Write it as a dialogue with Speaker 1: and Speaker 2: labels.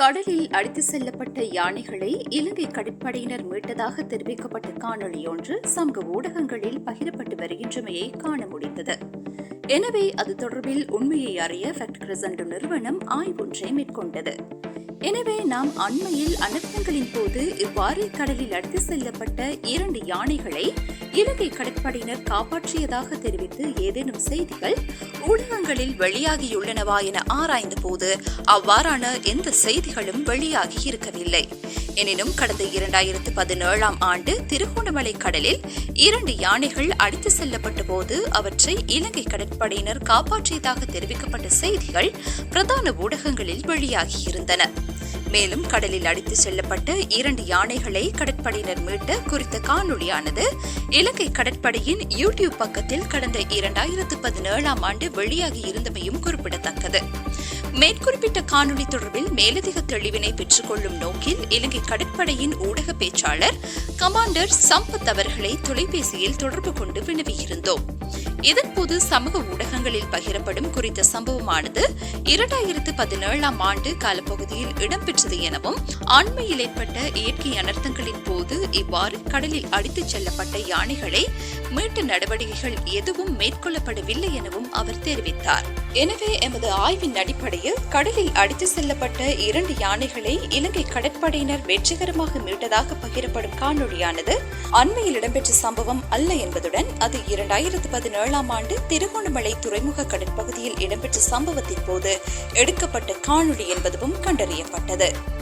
Speaker 1: கடலில் அடித்து செல்லப்பட்ட யானைகளை இலங்கை கடற்படையினர் மீட்டதாக தெரிவிக்கப்பட்ட காணொளி ஒன்று சமூக ஊடகங்களில் பகிரப்பட்டு வருகின்றமையை காண முடிந்தது. எனவே அது தொடர்பில் உண்மையை அறிய ஃபேக்ட் நிறுவனம் ஆய்வொன்றை மேற்கொண்டது. எனவே நாம் அண்மையில் அனர்த்தங்களின் போது இவ்வாறு கடலில் அடித்து செல்லப்பட்ட இரண்டு யானைகளை இலங்கை கடற்படையினர் காப்பாற்றியதாக தெரிவித்து ஏதேனும் செய்திகள் ஊடகங்களில் வெளியாகியுள்ளனவா என ஆராய்ந்த போது அவ்வாறான எந்த செய்திகளும் வெளியாகி இருக்கவில்லை. எனினும் கடந்த இரண்டாயிரத்து பதினேழாம் ஆண்டு திருகோணமலை கடலில் இரண்டு யானைகள் அடித்து செல்லப்பட்ட போது அவற்றை இலங்கை கடற்படையினர் காப்பாற்றியதாக தெரிவிக்கப்பட்ட செய்திகள் பிரதான ஊடகங்களில் வெளியாகியிருந்தன மேலும் கடலில் அடித்து செல்லப்பட்ட இரண்டு யானைகளை கடற்படையினர் மீட்ட குறித்த காணொளியானது. இலங்கை கடற்படையின் யூடியூப் பக்கத்தில் கடந்த இரண்டாயிரத்து பதினேழாம் ஆண்டு வெளியாகி இருந்தமையும் குறிப்பிடத்தக்கது. மேற்குறிப்பிட்ட காணொலி தொடர்பில் மேலதிக தெளிவினை பெற்றுக் கொள்ளும் நோக்கில் இலங்கை கடற்படையின் ஊடக பேச்சாளர் கமாண்டர் சம்பத் அவர்களை தொலைபேசியில் தொடர்பு கொண்டு வினவியிருந்தோம். இதன்போது சமூக ஊடகங்களில் பகிரப்படும் குறித்த சம்பவமானது இரண்டாயிரத்து பதினேழாம் ஆண்டு காலப்பகுதியில் இடம்பெற்றது எனவும் அண்மையில் ஏற்பட்ட இயற்கை அனர்த்தங்களின் போது இவ்வாறு கடலில் அடித்துச் செல்லப்பட்ட யானைகளை மீட்டு நடவடிக்கைகள் எதுவும் மேற்கொள்ளப்படவில்லை எனவும் அவர் தெரிவித்தார். எனவே எமது ஆய்வின் அடிப்படையில் கடலில் அடித்து செல்லப்பட்ட இரண்டு யானைகளை இலங்கை கடற்படையினர் வெற்றிகரமாக மீட்டதாக பகிரப்படும் காணொளியானது அண்மையில் இடம்பெற்ற சம்பவம் அல்ல என்பதுடன் அது இரண்டாயிரத்து பதினேழாம் ஆண்டு திருகோணமலை துறைமுக கடற்பகுதியில் இடம்பெற்ற சம்பவத்தின் போது எடுக்கப்பட்ட காணொளி என்பதும் கண்டறியப்பட்டது.